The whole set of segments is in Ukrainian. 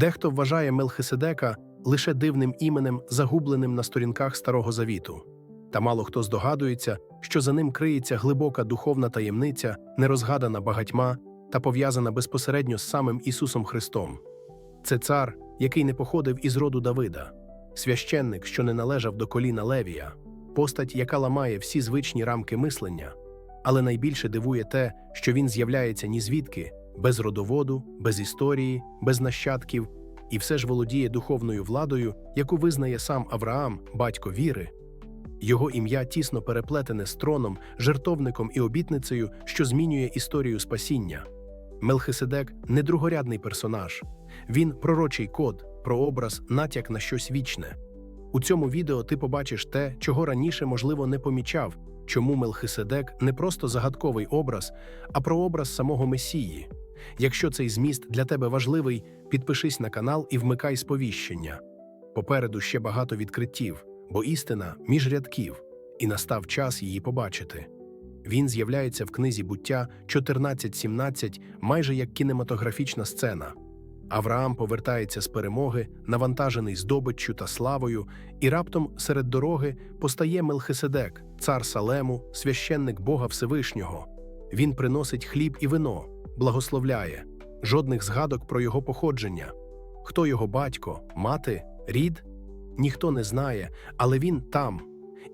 Дехто вважає Мелхиседека лише дивним іменем, загубленим на сторінках Старого Завіту. Та мало хто здогадується, що за ним криється глибока духовна таємниця, нерозгадана багатьма та пов'язана безпосередньо з самим Ісусом Христом. Це цар, який не походив із роду Давида, священник, що не належав до коліна Левія, постать, яка ламає всі звичні рамки мислення. Але найбільше дивує те, що він з'являється ні звідки, без родоводу, без історії, без нащадків, і все ж володіє духовною владою, яку визнає сам Авраам, батько віри. Його ім'я тісно переплетене з троном, жертовником і обітницею, що змінює історію спасіння. Мелхиседек не другорядний персонаж, він пророчий код, прообраз, натяк на щось вічне. У цьому відео ти побачиш те, чого раніше, можливо, не помічав, чому Мелхиседек не просто загадковий образ, а прообраз самого Месії. Якщо цей зміст для тебе важливий, підпишись на канал і вмикай сповіщення. Попереду ще багато відкриттів, бо істина між рядків, і настав час її побачити. Він з'являється в книзі буття 14.17 майже як кінематографічна сцена. Авраам повертається з перемоги, навантажений здобиччю та славою, і раптом серед дороги постає Мелхиседек, цар Салему, священник Бога Всевишнього. Він приносить хліб і вино, благословляє, жодних згадок про його походження. Хто його батько, мати, рід? Ніхто не знає, але він там,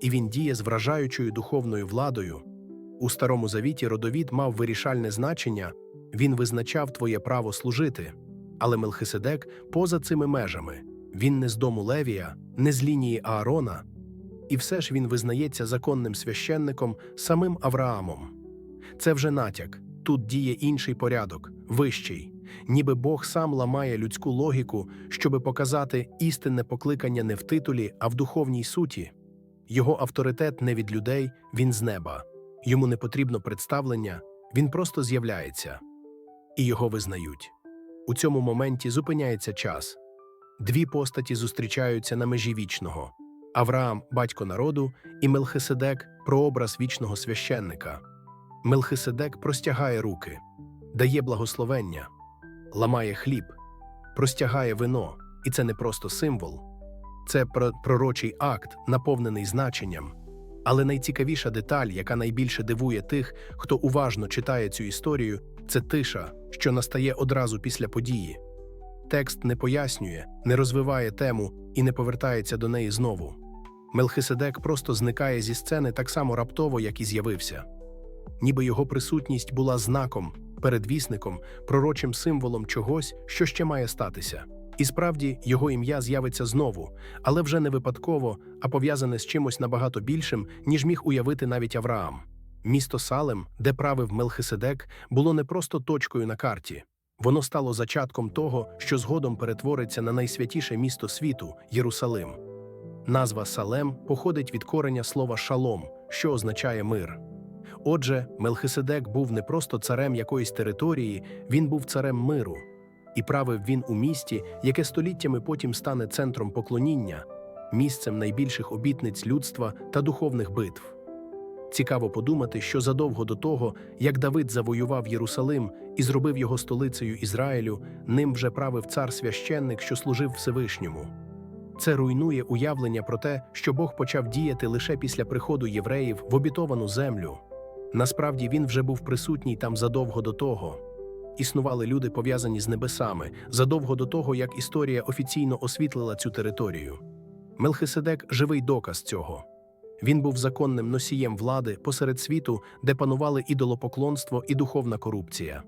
і він діє з вражаючою духовною владою. У Старому Завіті родовід мав вирішальне значення, він визначав твоє право служити. Але Мелхиседек поза цими межами. Він не з дому Левія, не з лінії Аарона, і все ж він визнається законним священником самим Авраамом. Це вже натяк. Тут діє інший порядок, вищий, ніби Бог сам ламає людську логіку, щоби показати істинне покликання не в титулі, а в духовній суті. Його авторитет не від людей, він з неба. Йому не потрібно представлення, він просто з'являється. І його визнають. У цьому моменті зупиняється час. Дві постаті зустрічаються на межі вічного: Авраам, батько народу, і Мелхиседек прообраз вічного священника. Мелхиседек простягає руки, дає благословення, ламає хліб, простягає вино, і це не просто символ, це пророчий акт, наповнений значенням. Але найцікавіша деталь, яка найбільше дивує тих, хто уважно читає цю історію, це тиша, що настає одразу після події. Текст не пояснює, не розвиває тему і не повертається до неї знову. Мелхиседек просто зникає зі сцени так само раптово, як і з'явився. Ніби його присутність була знаком, передвісником, пророчим символом чогось, що ще має статися. І справді його ім'я з'явиться знову, але вже не випадково, а пов'язане з чимось набагато більшим, ніж міг уявити навіть Авраам. Місто Салем, де правив Мелхиседек, було не просто точкою на карті. Воно стало зачатком того, що згодом перетвориться на найсвятіше місто світу Єрусалим. Назва Салем походить від кореня слова шалом, що означає мир. Отже, Мелхиседек був не просто царем якоїсь території, він був царем миру. І правив він у місті, яке століттями потім стане центром поклоніння, місцем найбільших обітниць людства та духовних битв. Цікаво подумати, що задовго до того, як Давид завоював Єрусалим і зробив його столицею Ізраїлю, ним вже правив цар священник, що служив Всевишньому. Це руйнує уявлення про те, що Бог почав діяти лише після приходу євреїв в обітовану землю. Насправді він вже був присутній там задовго до того. Існували люди, пов'язані з небесами, задовго до того, як історія офіційно освітлила цю територію. Мелхиседек живий доказ цього. Він був законним носієм влади посеред світу, де панували ідолопоклонство і духовна корупція.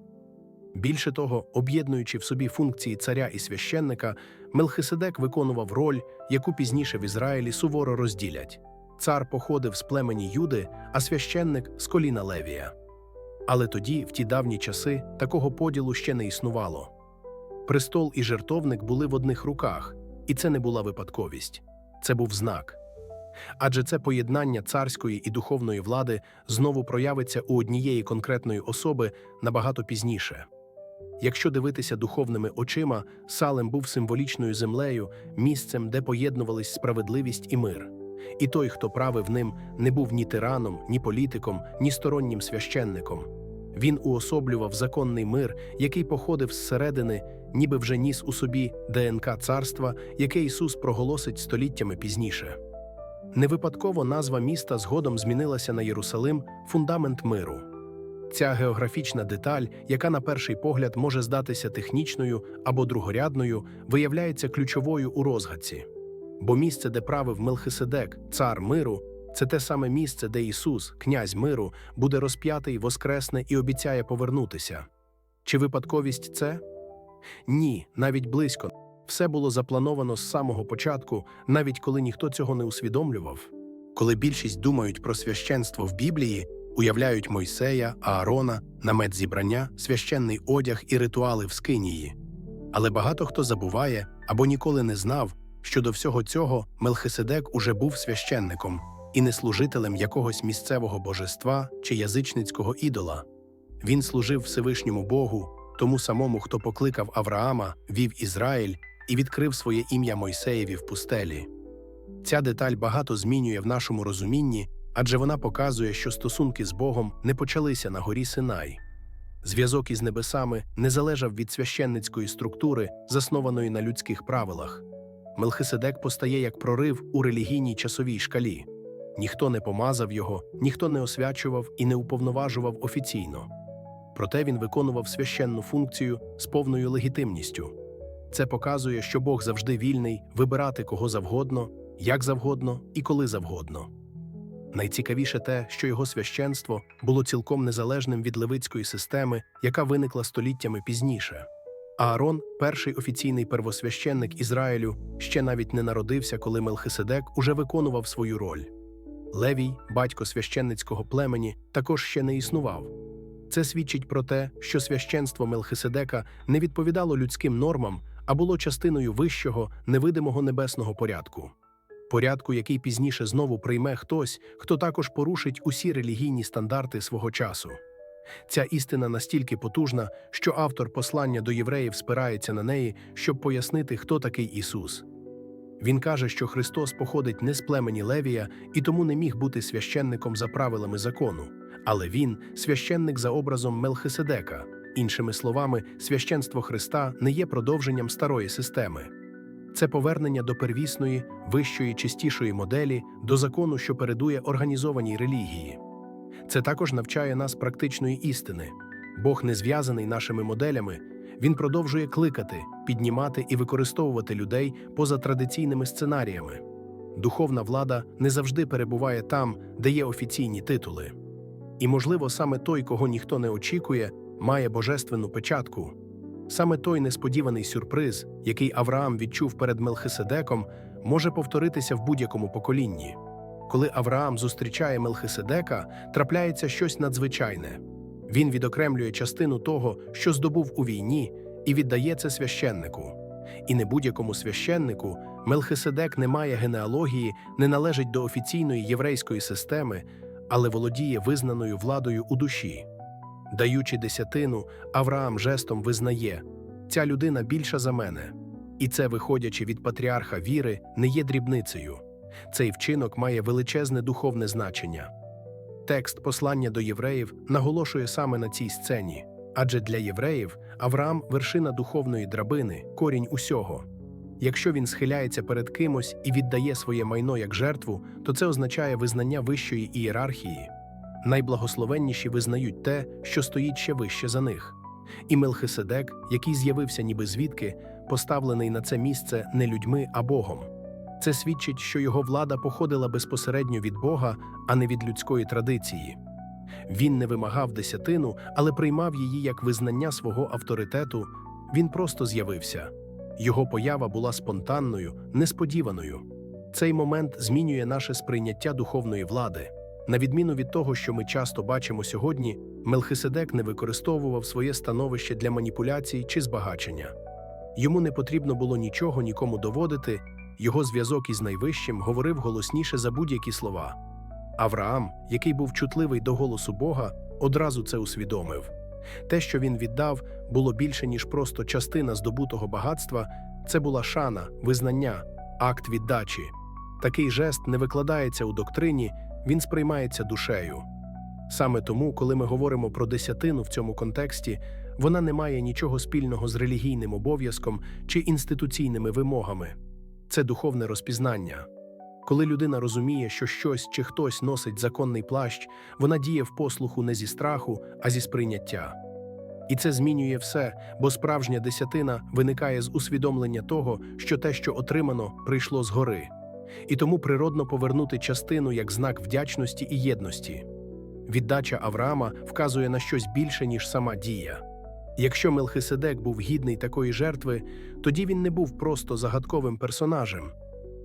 Більше того, об'єднуючи в собі функції царя і священника, Мелхиседек виконував роль, яку пізніше в Ізраїлі суворо розділять. Цар походив з племені Юди, а священник з коліна Левія. Але тоді, в ті давні часи, такого поділу ще не існувало. Престол і жертовник були в одних руках, і це не була випадковість, це був знак. Адже це поєднання царської і духовної влади знову проявиться у однієї конкретної особи набагато пізніше. Якщо дивитися духовними очима, Салем був символічною землею, місцем, де поєднувались справедливість і мир. І той, хто правив ним, не був ні тираном, ні політиком, ні стороннім священником. Він уособлював законний мир, який походив зсередини, ніби вже ніс у собі ДНК царства, яке Ісус проголосить століттями пізніше. Не випадково назва міста згодом змінилася на Єрусалим фундамент миру. Ця географічна деталь, яка на перший погляд може здатися технічною або другорядною, виявляється ключовою у розгадці. Бо місце, де правив Мелхиседек, цар миру, це те саме місце, де Ісус, князь миру, буде розп'ятий, воскресне і обіцяє повернутися. Чи випадковість це? Ні, навіть близько. Все було заплановано з самого початку, навіть коли ніхто цього не усвідомлював. Коли більшість думають про священство в Біблії, уявляють Мойсея, Аарона, намет зібрання, священний одяг і ритуали в Скинії. Але багато хто забуває або ніколи не знав, що до всього цього Мелхиседек уже був священником і не служителем якогось місцевого божества чи язичницького ідола. Він служив Всевишньому Богу, тому самому, хто покликав Авраама, вів Ізраїль і відкрив своє ім'я Мойсеєві в пустелі. Ця деталь багато змінює в нашому розумінні, адже вона показує, що стосунки з Богом не почалися на горі Синай. Зв'язок із небесами не залежав від священницької структури, заснованої на людських правилах. Мелхиседек постає як прорив у релігійній часовій шкалі. Ніхто не помазав його, ніхто не освячував і не уповноважував офіційно. Проте він виконував священну функцію з повною легітимністю. Це показує, що Бог завжди вільний вибирати кого завгодно, як завгодно і коли завгодно. Найцікавіше те, що його священство було цілком незалежним від левицької системи, яка виникла століттями пізніше. Аарон, перший офіційний первосвященник Ізраїлю, ще навіть не народився, коли Мелхиседек уже виконував свою роль. Левій, батько священницького племені, також ще не існував. Це свідчить про те, що священство Мелхиседека не відповідало людським нормам, а було частиною вищого, невидимого небесного порядку. Порядку, який пізніше знову прийме хтось, хто також порушить усі релігійні стандарти свого часу. Ця істина настільки потужна, що автор послання до євреїв спирається на неї, щоб пояснити, хто такий Ісус. Він каже, що Христос походить не з племені Левія і тому не міг бути священником за правилами закону, але він священник за образом Мелхиседека. Іншими словами, священство Христа не є продовженням старої системи. Це повернення до первісної, вищої, чистішої моделі, до закону, що передує організованій релігії. Це також навчає нас практичної істини. Бог не зв'язаний нашими моделями, він продовжує кликати, піднімати і використовувати людей поза традиційними сценаріями. Духовна влада не завжди перебуває там, де є офіційні титули. І, можливо, саме той, кого ніхто не очікує, має божественну печатку. Саме той несподіваний сюрприз, який Авраам відчув перед Мелхиседеком, може повторитися в будь-якому поколінні. Коли Авраам зустрічає Мелхиседека, трапляється щось надзвичайне. Він відокремлює частину того, що здобув у війні, і віддає це священнику. І не будь-якому священнику Мелхиседек не має генеалогії, не належить до офіційної єврейської системи, але володіє визнаною владою у душі. Даючи десятину, Авраам жестом визнає ця людина більша за мене. І це, виходячи від патріарха віри, не є дрібницею. Цей вчинок має величезне духовне значення. Текст послання до євреїв наголошує саме на цій сцені, адже для євреїв Авраам вершина духовної драбини, корінь усього. Якщо він схиляється перед кимось і віддає своє майно як жертву, то це означає визнання вищої ієрархії. Найблагословенніші визнають те, що стоїть ще вище за них. І Мелхиседек, який з'явився ніби звідки, поставлений на це місце не людьми, а Богом. Це свідчить, що його влада походила безпосередньо від Бога, а не від людської традиції. Він не вимагав десятину, але приймав її як визнання свого авторитету. Він просто з'явився. Його поява була спонтанною, несподіваною. Цей момент змінює наше сприйняття духовної влади. На відміну від того, що ми часто бачимо сьогодні, Мелхиседек не використовував своє становище для маніпуляцій чи збагачення. Йому не потрібно було нічого нікому доводити, його зв'язок із найвищим говорив голосніше за будь-які слова. Авраам, який був чутливий до голосу Бога, одразу це усвідомив. Те, що він віддав, було більше, ніж просто частина здобутого багатства, це була шана, визнання, акт віддачі. Такий жест не викладається у доктрині, він сприймається душею. Саме тому, коли ми говоримо про десятину в цьому контексті, вона не має нічого спільного з релігійним обов'язком чи інституційними вимогами. Це духовне розпізнання. Коли людина розуміє, що щось чи хтось носить законний плащ, вона діє в послуху не зі страху, а зі сприйняття. І це змінює все, бо справжня десятина виникає з усвідомлення того, що те, що отримано, прийшло згори. І тому природно повернути частину як знак вдячності і єдності. Віддача Авраама вказує на щось більше, ніж сама дія. Якщо Мелхиседек був гідний такої жертви, тоді він не був просто загадковим персонажем.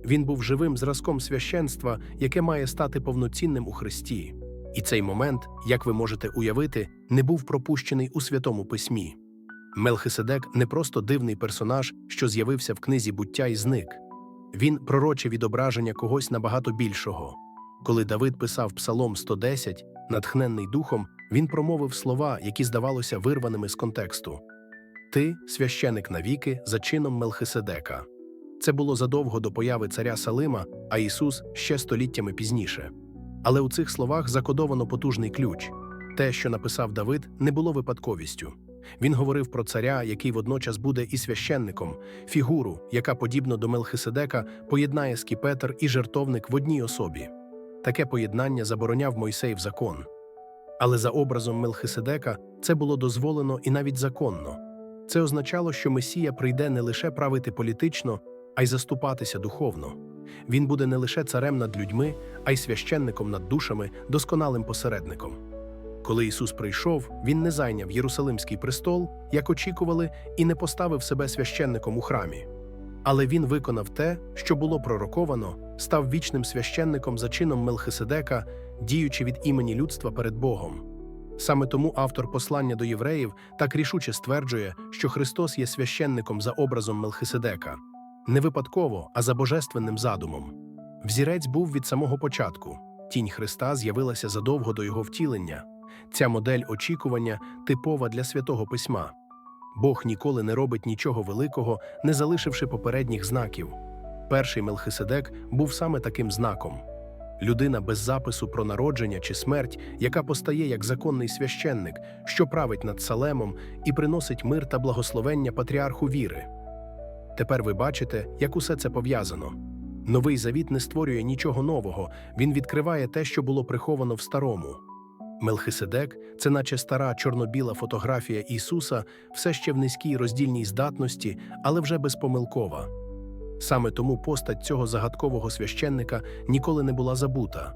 Він був живим зразком священства, яке має стати повноцінним у Христі. І цей момент, як ви можете уявити, не був пропущений у святому письмі. Мелхиседек не просто дивний персонаж, що з'явився в книзі буття і зник. Він пророче відображення когось набагато більшого. Коли Давид писав Псалом 110, натхненний духом, він промовив слова, які здавалося вирваними з контексту: Ти священик навіки за чином Мелхиседека. Це було задовго до появи царя Салима, а Ісус ще століттями пізніше. Але у цих словах закодовано потужний ключ. Те, що написав Давид, не було випадковістю. Він говорив про царя, який водночас буде і священником, фігуру, яка, подібно до Мелхиседека, поєднає скіпетр і жертовник в одній особі. Таке поєднання забороняв Мойсей в закон. Але за образом Мелхиседека це було дозволено і навіть законно. Це означало, що Месія прийде не лише правити політично, а й заступатися духовно. Він буде не лише царем над людьми, а й священником над душами, досконалим посередником. Коли Ісус прийшов, Він не зайняв Єрусалимський престол, як очікували, і не поставив себе священником у храмі. Але Він виконав те, що було пророковано, став вічним священником за чином Мелхиседека, діючи від імені людства перед Богом. Саме тому автор послання до євреїв так рішуче стверджує, що Христос є священником за образом Мелхиседека. Не випадково, а за божественним задумом. Взірець був від самого початку. Тінь Христа з'явилася задовго до його втілення. Ця модель очікування типова для святого письма. Бог ніколи не робить нічого великого, не залишивши попередніх знаків. Перший Мелхиседек був саме таким знаком. Людина без запису про народження чи смерть, яка постає як законний священник, що править над Салемом і приносить мир та благословення патріарху віри. Тепер ви бачите, як усе це пов'язано. Новий завіт не створює нічого нового, він відкриває те, що було приховано в старому. Мелхиседек це наче стара чорно-біла фотографія Ісуса, все ще в низькій роздільній здатності, але вже безпомилкова. Саме тому постать цього загадкового священника ніколи не була забута.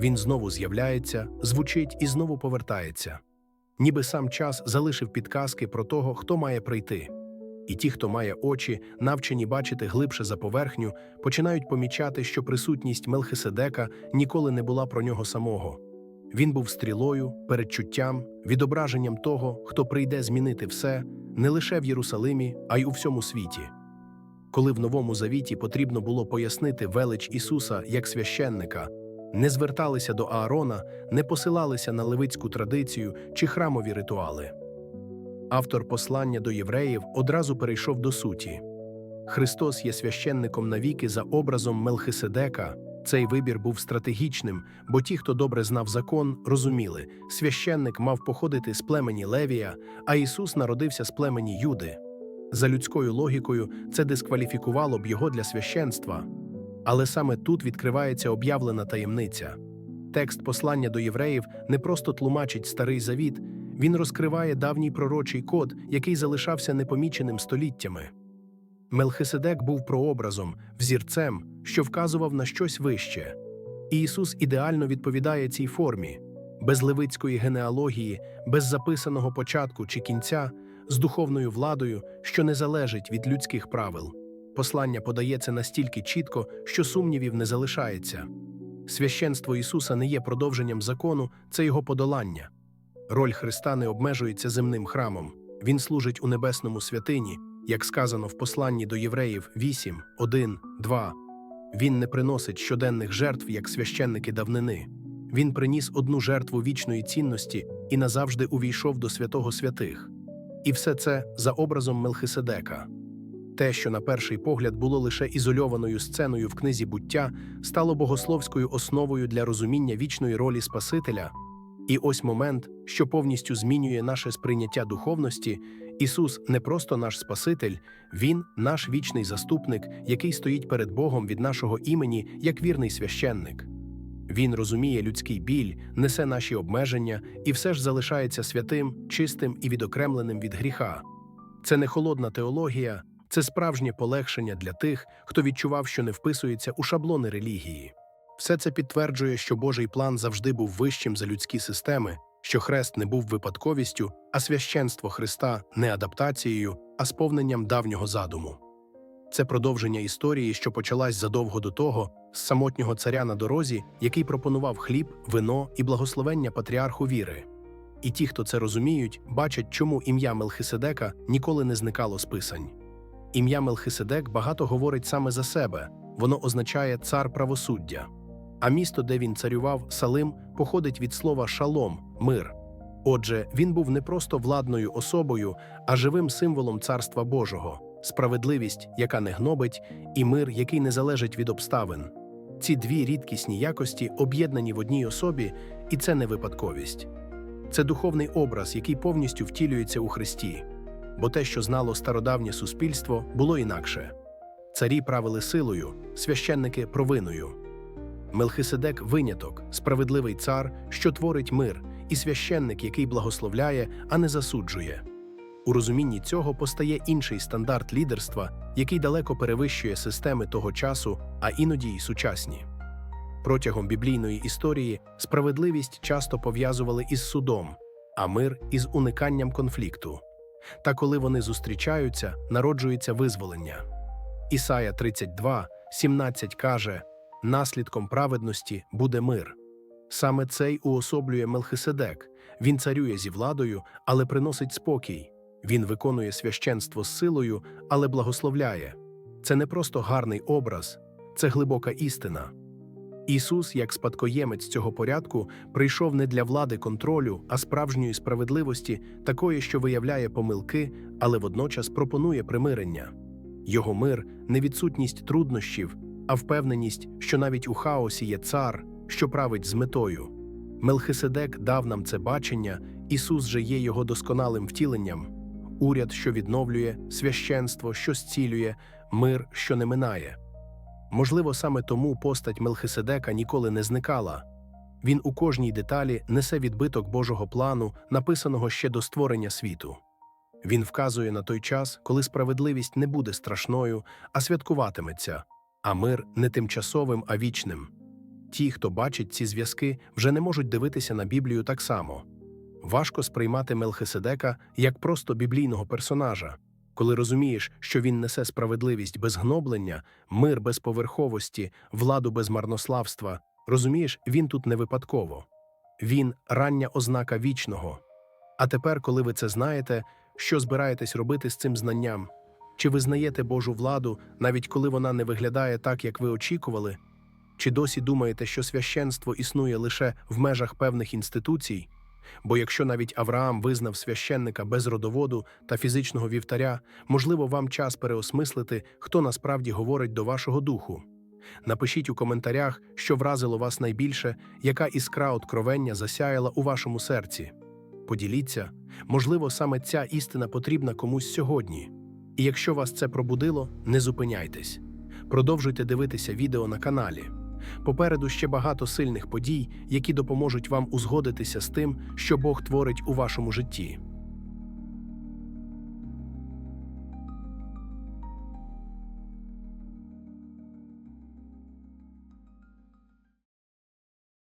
Він знову з'являється, звучить і знову повертається. Ніби сам час залишив підказки про того, хто має прийти. І ті, хто має очі, навчені бачити глибше за поверхню, починають помічати, що присутність Мелхиседека ніколи не була про нього самого. Він був стрілою, передчуттям, відображенням того, хто прийде змінити все не лише в Єрусалимі, а й у всьому світі. Коли в Новому Завіті потрібно було пояснити велич Ісуса як священника, не зверталися до Аарона, не посилалися на левицьку традицію чи храмові ритуали. Автор послання до євреїв одразу перейшов до суті. Христос є священником навіки за образом Мелхиседека. Цей вибір був стратегічним, бо ті, хто добре знав закон, розуміли, священник мав походити з племені Левія, а Ісус народився з племені Юди. За людською логікою, це дискваліфікувало б його для священства. Але саме тут відкривається об'явлена таємниця. Текст послання до євреїв не просто тлумачить старий завіт, він розкриває давній пророчий код, який залишався непоміченим століттями. Мелхиседек був прообразом, взірцем, що вказував на щось вище. І Ісус ідеально відповідає цій формі, без левицької генеалогії, без записаного початку чи кінця, з духовною владою, що не залежить від людських правил. Послання подається настільки чітко, що сумнівів не залишається. Священство Ісуса не є продовженням закону, це Його подолання. Роль Христа не обмежується земним храмом, Він служить у небесному святині, як сказано в посланні до євреїв 8, 1, 2. Він не приносить щоденних жертв, як священники давнини. Він приніс одну жертву вічної цінності і назавжди увійшов до святого святих. І все це за образом Мелхиседека. Те, що на перший погляд було лише ізольованою сценою в книзі буття, стало богословською основою для розуміння вічної ролі Спасителя. І ось момент, що повністю змінює наше сприйняття духовності. Ісус не просто наш Спаситель, Він наш вічний заступник, який стоїть перед Богом від нашого імені як вірний священник. Він розуміє людський біль, несе наші обмеження і все ж залишається святим, чистим і відокремленим від гріха. Це не холодна теологія, це справжнє полегшення для тих, хто відчував, що не вписується у шаблони релігії. Все це підтверджує, що Божий план завжди був вищим за людські системи, що хрест не був випадковістю, а священство Христа не адаптацією, а сповненням давнього задуму. Це продовження історії, що почалась задовго до того, з самотнього царя на дорозі, який пропонував хліб, вино і благословення патріарху віри. І ті, хто це розуміють, бачать, чому ім'я Мелхиседека ніколи не зникало з писань. Ім'я Мелхиседек багато говорить саме за себе, воно означає цар правосуддя. А місто, де він царював, Салим, походить від слова шалом мир. Отже, він був не просто владною особою, а живим символом царства Божого, справедливість, яка не гнобить, і мир, який не залежить від обставин. Ці дві рідкісні якості об'єднані в одній особі, і це не випадковість. Це духовний образ, який повністю втілюється у Христі, бо те, що знало стародавнє суспільство, було інакше. Царі правили силою, священники провиною. Мелхиседек виняток, справедливий цар, що творить мир, і священник, який благословляє, а не засуджує. У розумінні цього постає інший стандарт лідерства, який далеко перевищує системи того часу, а іноді й сучасні. Протягом біблійної історії справедливість часто пов'язували із судом, а мир із униканням конфлікту. Та коли вони зустрічаються, народжується визволення. Ісая 32, 17 каже: наслідком праведності буде мир. Саме цей уособлює Мелхиседек. Він царює зі владою, але приносить спокій. Він виконує священство з силою, але благословляє. Це не просто гарний образ, це глибока істина. Ісус, як спадкоємець цього порядку, прийшов не для влади контролю, а справжньої справедливості, такої, що виявляє помилки, але водночас пропонує примирення. Його мир не відсутність труднощів, а впевненість, що навіть у хаосі є цар, що править з метою. Мелхиседек дав нам це бачення, Ісус же є його досконалим втіленням, уряд, що відновлює, священство, що зцілює, мир, що не минає. Можливо, саме тому постать Мелхиседека ніколи не зникала. Він у кожній деталі несе відбиток Божого плану, написаного ще до створення світу. Він вказує на той час, коли справедливість не буде страшною, а святкуватиметься, а мир не тимчасовим, а вічним. Ті, хто бачить ці зв'язки, вже не можуть дивитися на Біблію так само. Важко сприймати Мелхиседека як просто біблійного персонажа. Коли розумієш, що він несе справедливість без гноблення, мир без поверховості, владу без марнославства, розумієш, він тут не випадково. Він рання ознака вічного. А тепер, коли ви це знаєте, що збираєтесь робити з цим знанням? Чи визнаєте Божу владу, навіть коли вона не виглядає так, як ви очікували? Чи досі думаєте, що священство існує лише в межах певних інституцій? Бо якщо навіть Авраам визнав священника без родоводу та фізичного вівтаря, можливо, вам час переосмислити, хто насправді говорить до вашого духу. Напишіть у коментарях, що вразило вас найбільше, яка іскра откровення засяяла у вашому серці. Поділіться, можливо, саме ця істина потрібна комусь сьогодні. І якщо вас це пробудило, не зупиняйтесь. Продовжуйте дивитися відео на каналі. Попереду ще багато сильних подій, які допоможуть вам узгодитися з тим, що Бог творить у вашому житті.